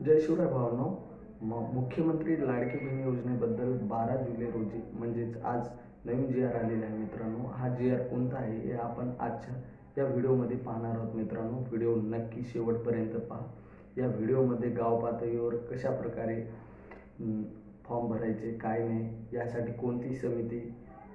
जय शिवराय भावनो म मुख्यमंत्री लाडकी बहीण योजनेबद्दल बारा जुलै रोजी म्हणजेच आज नवीन जी आर आलेला आहे मित्रांनो. हा जी आर कोणता आहे हे आपण आजच्या या व्हिडिओमध्ये पाहणार आहोत मित्रांनो. व्हिडिओ नक्की शेवटपर्यंत पहा. या व्हिडिओमध्ये गाव पातळीवर कशा प्रकारे फॉर्म भरायचे काय नाही यासाठी कोणती समिती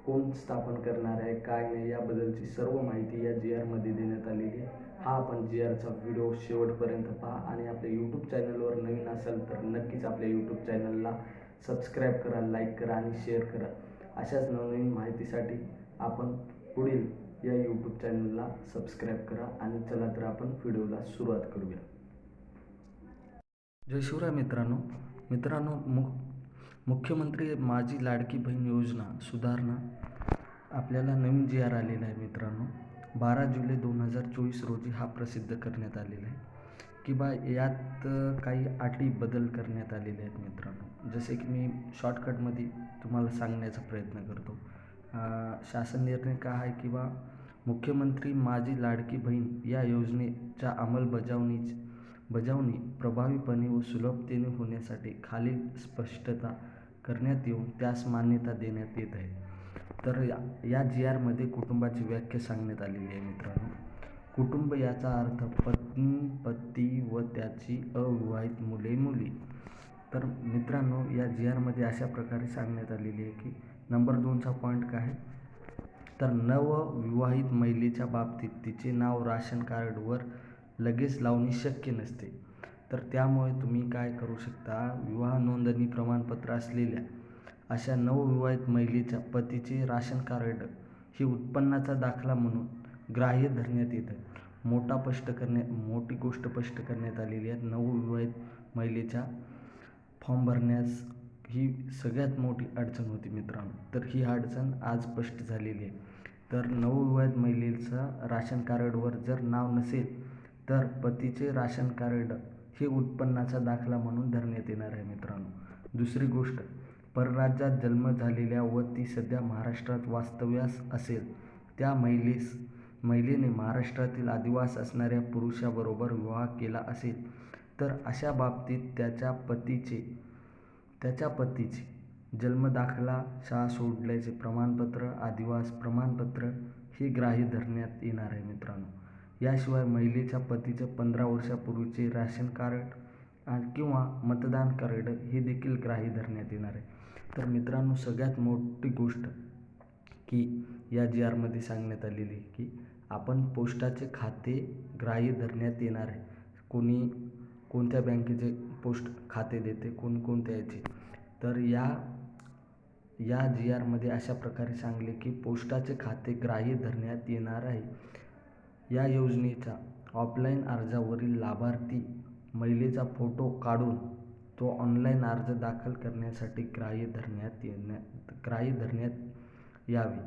कोण स्थापन करणार आहे काय नाही याबद्दलची सर्व माहिती या जी आरमध्ये देण्यात आलेली आहे. हा आपण जी आरचा व्हिडिओ शेवटपर्यंत पहा आणि आपल्या यूट्यूब चॅनलवर नवीन असाल तर नक्कीच आपल्या यूट्यूब चॅनलला सबस्क्राईब करा लाईक करा आणि शेअर करा. अशाच नवनवीन माहितीसाठी आपण पुढील या यूट्यूब चॅनलला सबस्क्राईब करा आणि चला तर आपण व्हिडिओला सुरुवात करूया. जय शिवराय मित्रांनो. मित्रांनो मु मुख्यमंत्री माझी लाडकी बहीण योजना सुधारणा आपल्याला नवीन जी आर आलेला आहे मित्रांनो. बारा जुलै दोन हजार चोवीस रोजी हा प्रसिद्ध करण्यात आलेला आहे. की बा यात काही अटी बदल करण्यात आलेले आहेत मित्रांनो. जसे की मी शॉर्टकटमध्ये तुम्हाला सांगण्याचा प्रयत्न करतो. शासन निर्णय का आहे की बा मुख्यमंत्री माझी लाडकी बहीण या योजनेच्या अंमलबजावणी बजावणी प्रभावीपणे व सुलभतेने होण्यासाठी खालील स्पष्टता करण्यात येऊन त्यास मान्यता देण्यात येत आहे. तर या या जी आरमध्ये कुटुंबाची व्याख्या सांगण्यात आलेली आहे मित्रांनो. कुटुंब याचा अर्थ पत्नी पती व त्याची अविवाहित मुले मुली. तर मित्रांनो या जी आरमध्ये अशा प्रकारे सांगण्यात आलेली आहे की नंबर दोनचा पॉईंट काय आहे? तर नवविवाहित महिलेच्या बाबतीत तिचे नाव राशन कार्डवर लगेच लावणे शक्य नसते. तर त्यामुळे तुम्ही काय करू शकता? विवाह नोंदणी प्रमाणपत्र असलेल्या अशा नवविवाहित महिलेच्या पतीचे राशन कार्ड हे उत्पन्नाचा दाखला म्हणून ग्राह्य धरण्यात येतं. मोठा स्पष्ट करण्यात मोठी गोष्ट स्पष्ट करण्यात आलेली आहे. नवविवाहित महिलेच्या फॉर्म भरण्यास ही सगळ्यात मोठी अडचण होती मित्रांनो. तर ही अडचण आज स्पष्ट झालेली आहे. तर नवविवाहित महिलेचं राशन कार्डवर जर नाव नसेल तर पतीचे राशन कार्ड हे उत्पन्नाचा दाखला म्हणून धरण्यात येणार आहे मित्रांनो. दुसरी गोष्ट परराज्यात जन्म झालेल्या व ती सध्या महाराष्ट्रात वास्तव्यास असेल त्या महिलेस महिलेने महाराष्ट्रातील आदिवास असणाऱ्या पुरुषाबरोबर विवाह केला असेल तर अशा बाबतीत त्याच्या पतीचे त्याच्या पतीचे जन्मदाखला शाळा सोडल्याचे प्रमाणपत्र आदिवास प्रमाणपत्र हे ग्राह्य धरण्यात येणार आहे मित्रांनो. याशिवाय महिलेच्या पतीचे पंधरा वर्षापूर्वीचे राशन कार्ड किंवा मतदान कार्ड हे देखील ग्राह्य धरण्यात येणार आहे. तर मित्रांनो सगळ्यात मोठी गोष्ट की या जी आरमध्ये सांगण्यात आलेली की आपण पोस्टाचे खाते ग्राह्य धरण्यात येणार आहे. कोणी कोणत्या बँकेचे पोस्ट खाते देते कोणकोणत्या याचे. तर या या जी आरमध्ये अशा प्रकारे सांगले की पोस्टाचे खाते ग्राह्य धरण्यात येणार आहे. या योजनेचा ऑफलाईन अर्जावरील लाभार्थी महिलेचा फोटो काढून तो ऑनलाईन अर्ज दाखल करण्यासाठी ग्राह्य धरण्यात येण्या ग्राह्य धरण्यात यावे.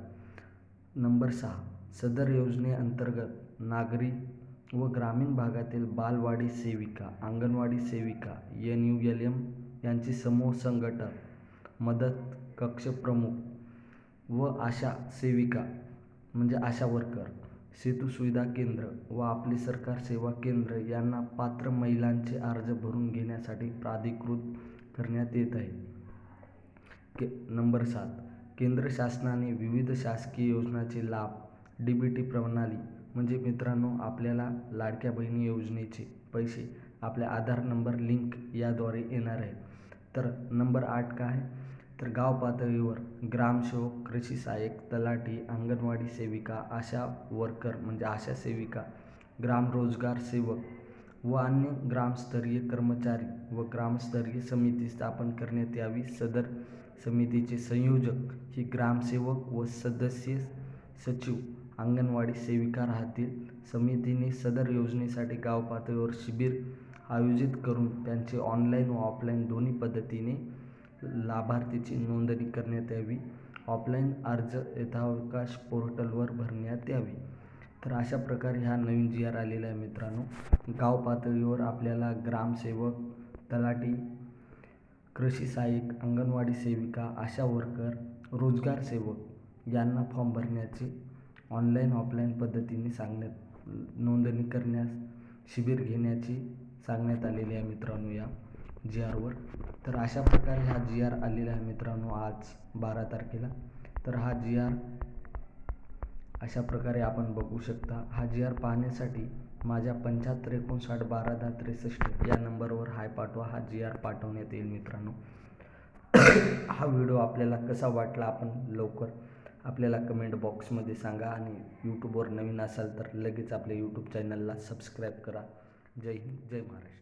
नंबर सहा. सदर योजनेअंतर्गत नागरी व ग्रामीण भागातील बालवाडी सेविका अंगणवाडी सेविका एन यू एल एम यांचे समूह संघटक मदत कक्ष प्रमुख व आशा सेविका म्हणजे आशा वर्कर सेतू सुविधा केंद्र व आपले सरकार सेवा केंद्र यांना पात्र महिलांचे अर्ज भरून घेण्यासाठी प्राधिकृत करण्यात येत आहे. के नंबर सात. केंद्र शासनाने विविध शासकीय योजनांचे लाभ डी बी टी प्रणाली म्हणजे मित्रांनो आपल्याला लाडक्या बहिणी योजनेचे पैसे आपल्या आधार नंबर लिंक याद्वारे येणार आहे. तर नंबर आठ काय? तर गाव पातळीवर ग्रामसेवक कृषी सहाय्यक तलाठी अंगणवाडी सेविका आशा वर्कर म्हणजे आशा सेविका ग्राम रोजगार सेवक व अन्य ग्रामस्तरीय कर्मचारी व ग्रामस्तरीय समिती स्थापन करण्यात यावी. सदर समितीचे संयोजक ही ग्रामसेवक व सदस्य सचिव अंगणवाडी सेविका राहतील. समितीने सदर योजनेसाठी गाव पातळीवर शिबिर आयोजित करून त्यांचे ऑनलाईन व ऑफलाईन दोन्ही पद्धतीने लाभार्थीची नोंदणी करण्यात यावी. ऑफलाईन अर्ज यथावकाश पोर्टलवर भरण्यात यावी. तर अशा प्रकारे ह्या नवीन जी आर आलेला आहे मित्रांनो. गाव पातळीवर आपल्याला ग्रामसेवक तलाठी कृषी सहाय्यक अंगणवाडी सेविका आशा वर्कर रोजगार सेवक यांना फॉर्म भरण्याचे ऑनलाईन ऑफलाईन पद्धतीने सांगण्यात नोंदणी करण्यास शिबिर घेण्याची सांगण्यात आलेली आहे मित्रांनो या. जी आरवर तर अशा प्रकारे हा जी आर आलेला आहे मित्रांनो आज बारा तारखेला. तर हा जी आर अशा प्रकारे आपण बघू शकता. हा जी आर पाहण्यासाठी माझ्या पंच्याहत्तर एकोणसाठ बारा दहा त्रेसष्ट या नंबरवर हाय पाठवा. हा जी आर पाठवण्यात येईल मित्रांनो. हा व्हिडिओ आपल्याला कसा वाटला आपण लवकर आपल्याला कमेंट बॉक्समध्ये सांगा आणि यूट्यूबवर नवीन असाल तर लगेच आपल्या यूट्यूब चॅनलला सबस्क्राईब करा. जय हिंद जय महाराष्ट्र.